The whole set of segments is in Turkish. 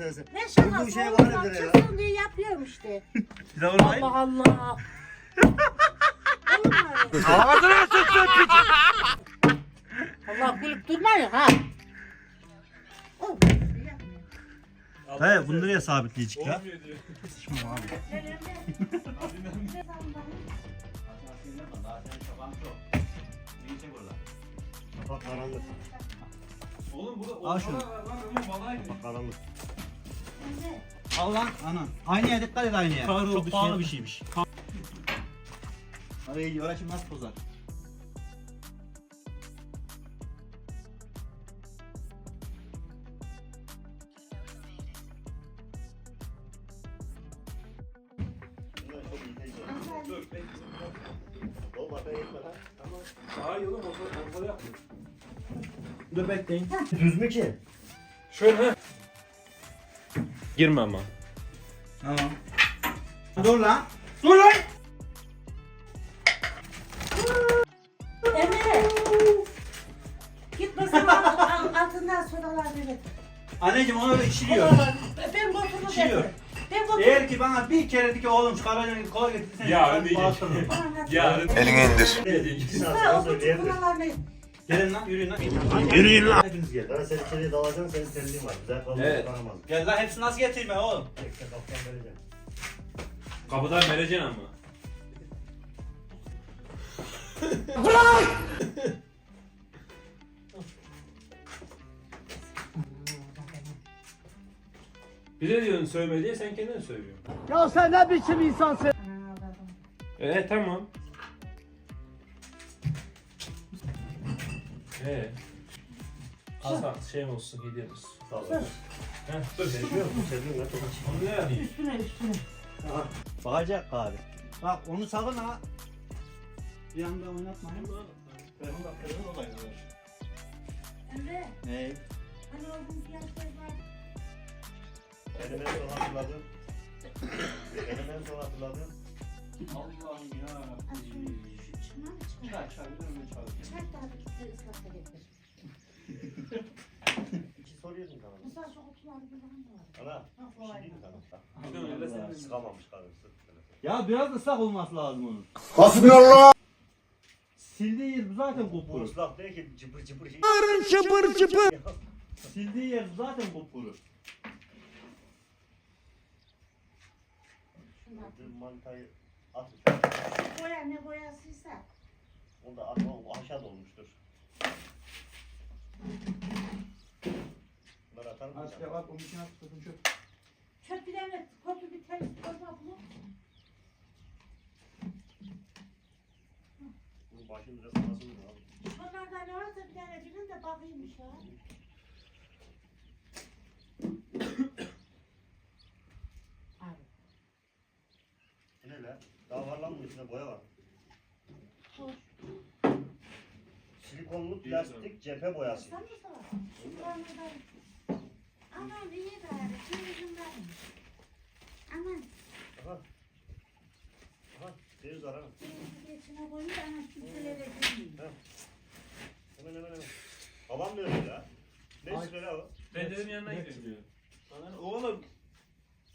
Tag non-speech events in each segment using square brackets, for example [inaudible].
seversen. Ne şakası şey oğlum var nedir ya? çıksın diye yapıyorum işte. [laughs] Bir daha vurmayın. Allah Allah. [laughs] Oğlum abi. Allah gülüp durmayın ha. He bunu nereye sabitleyecek ya? Bak karanlık. Oğlum burada Al şunu. Bak karanlık. Al lan ana. Aynaya dikkat et aynaya. Kahroldu Çok pahalı şey. bir şeymiş. Araya gidiyor. Orası nasıl bozar? Hayır oğlum yapmıyor. Dur bekleyin. Düz mü ki? Şöyle. Girme ama. Tamam. Dur lan. Dur lan. Emre. Gitmesin al- altından sodalar verir. Anneciğim onu öyle işiliyor. Ben botumu İçiyor. getir. Ben botumu Eğer ki bana bir kere de ki oğlum şu karayla kola getirsen. Yarın ben diyecek. bağışlarım. Yarın. Elini indir. Sonra o söyleyebilir. kutularını Gelin lan yürüyün lan. Yürüyün lan. Hepiniz gelin. Ben seni içeriye dalacağım, senin terliğin var. Güzel kalın Evet. tutanamaz. Gel lan hepsini nasıl getireyim ben oğlum? Tek tek kaptan vereceğim. Kapıdan vereceksin ama. Bize diyorsun sövme diye sen kendin söylüyorsun. Ya sen ne biçim insansın? Ee tamam. Ee. Bak şey olsun hediye olsun. Sağ ol. Heh? Seviyorum lan. Onu ne yapayım? üstüne üstüne. Bakacak abi. Bak onu sakın ha. Bir anda oynatmayın. Telefon bak, telefon olaydı. Emre. Hey. Hani o gün fiyatları var. Benim en son hatırladığım. Benim en son hatırladığım. Allah'ım ya. Ha, şunu şu çıkma mı çıkma? Çay çay bir önüne çay. Çak daha bir kitle ıslakta getir. İki soruyordun sana. Mesela şu kutuları bir tane var. Ana. Ha, kolay. şey diyeyim mi sana? Bir de öyle sen- Sıkamamış karın sık. Ya biraz ıslak olması lazım onun. Hasbinallah. Sildiği yer zaten Bu kupkuru. ıslak değil ki cıpır cıpır şey. Çıpır çıpır. Sildiği yer zaten kupkuru. Şunu at. At. Boya ne boyasıysa. Onu da at. O aşağı dolmuştur. Bunları atar mısın? Aç ya bak onun içine at sakın çöp. Çöp bir tane kötü bir temiz koyma bunu. Bunun başını biraz nasıl vurdu abi? Şunlardan ne varsa bir tane bilin de bakayım şu an. Abi. Bu ne lan? Daha var lan bunun içinde boya var. Hoş. Silikonlu plastik cephe boyası. Sen mi sana? Şunlardan. Aman iyi bari. Aman. Aha. Aha. Deniz ara. Denizin içine koyup ana kimselere girmeyeyim. Hemen hemen hemen. Babam da öyle ya. Ne istiyor o? Ben dedim yanına gidiyorum Oğlum.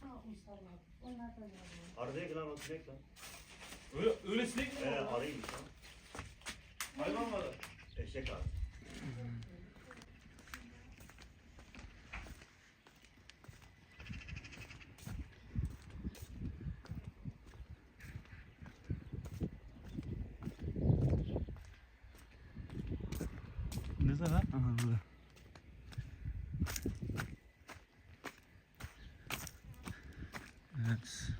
Sağ ol inşallah. Onlar da var. Arıya giren o sinek lan. Öyle, öyle sinek mi Ee var? arıymış lan. Hayvan var. Eşek arı. Ne lan? Aha burada. Evet.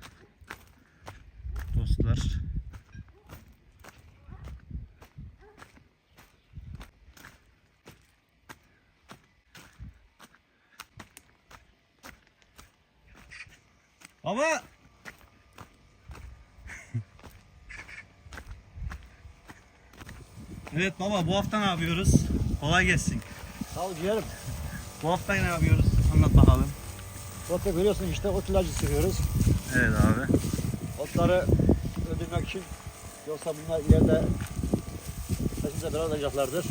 Dostlar. Baba. [laughs] evet baba bu hafta ne yapıyoruz? Kolay gelsin. Sağ ol ciğerim. Bu hafta ne yapıyoruz? Anlat bakalım. Otu görüyorsun işte ot ilacı sürüyoruz. Evet abi. Otları öldürmek için. Yoksa bunlar ileride peşimize bela alacaklardır.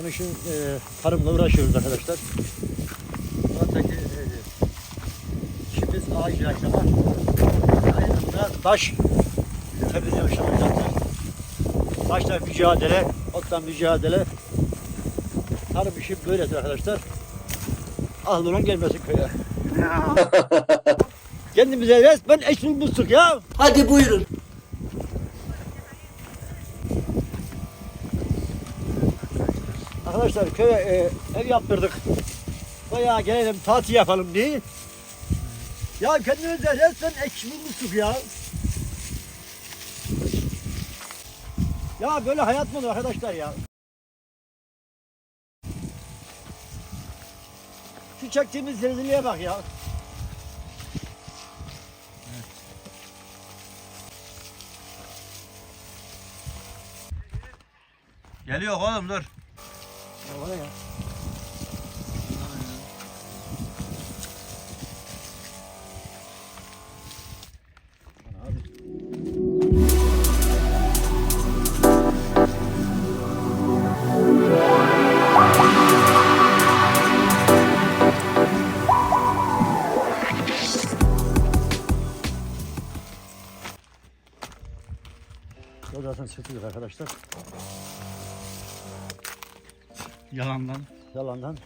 Onun için e, tarımla uğraşıyoruz arkadaşlar. Ağaç ilaçlama. Aynı zamanda taş şartları. Taşla mücadele, otla mücadele. Tarım işi böyledir arkadaşlar. Aklına gelmesin köye. [laughs] Kendimize resmen eş bulmuştuk ya. Hadi buyurun. Arkadaşlar köye e, ev yaptırdık. Bayağı gelelim tatil yapalım diye. Ya kendimize resmen eş bulmuştuk ya. Ya böyle hayat mı olur arkadaşlar ya? Şu çektiğimiz rezilliğe bak ya. Geliyor oğlum dur. Ya ya? Zaten sırtılıyor arkadaşlar. Yalandan. Yalandan.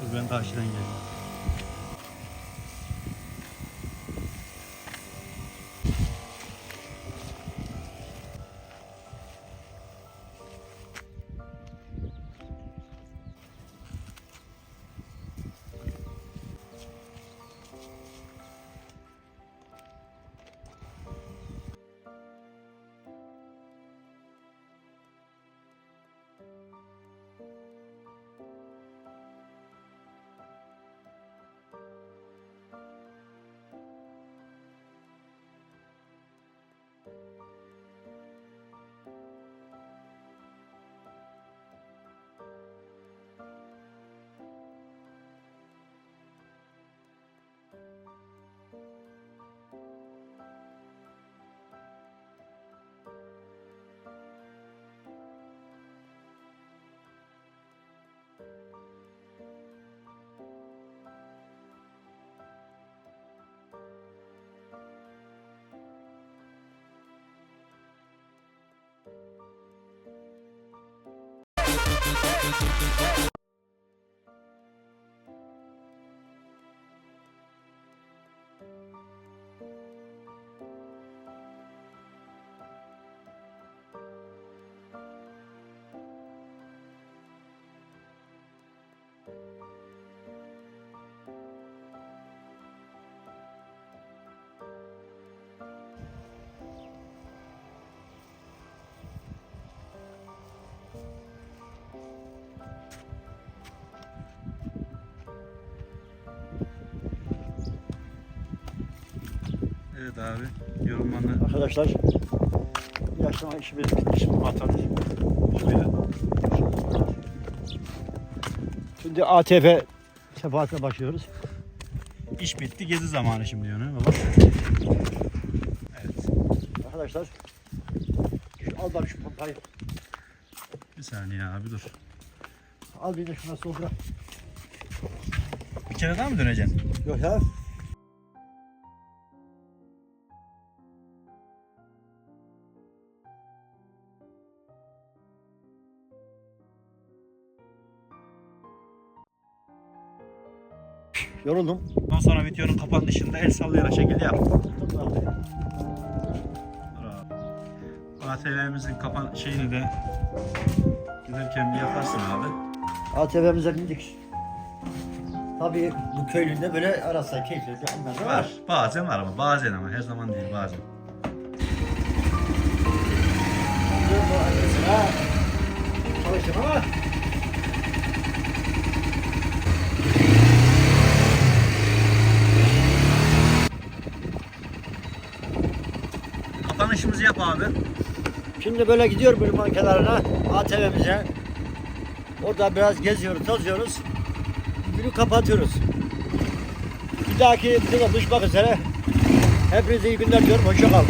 Dur ben karşıdan geleyim. Evet abi. Yorumlarını Arkadaşlar ilaçlama işimiz bitmiş. atalım. Şöyle. Şimdi ATP sefahatine başlıyoruz. İş bitti. Gezi zamanı şimdi yani baba. Evet. Arkadaşlar şu, al bak şu pompayı. Bir saniye abi dur. Al bir de şuna sol bırak. Bir kere daha mı döneceksin? Yok ya. Yoruldum. Ondan sonra videonun kapanışında el sallayarak şekilde yap. ATV'mizin kapan şeyini de giderken bir yaparsın abi. ATV'mize bindik. Tabii bu köylünde böyle arasa keyifli anlar da var. Var. Bazen var ama bazen ama her zaman değil bazen. Ha, Çalıştım ama Kapanışımızı yap abi. Şimdi böyle gidiyorum ırmağın kenarına ATV'mize. Orada biraz geziyoruz, tozuyoruz. Günü kapatıyoruz. Bir dahaki videoda buluşmak üzere. Hepinize iyi günler diyorum. Hoşça kalın.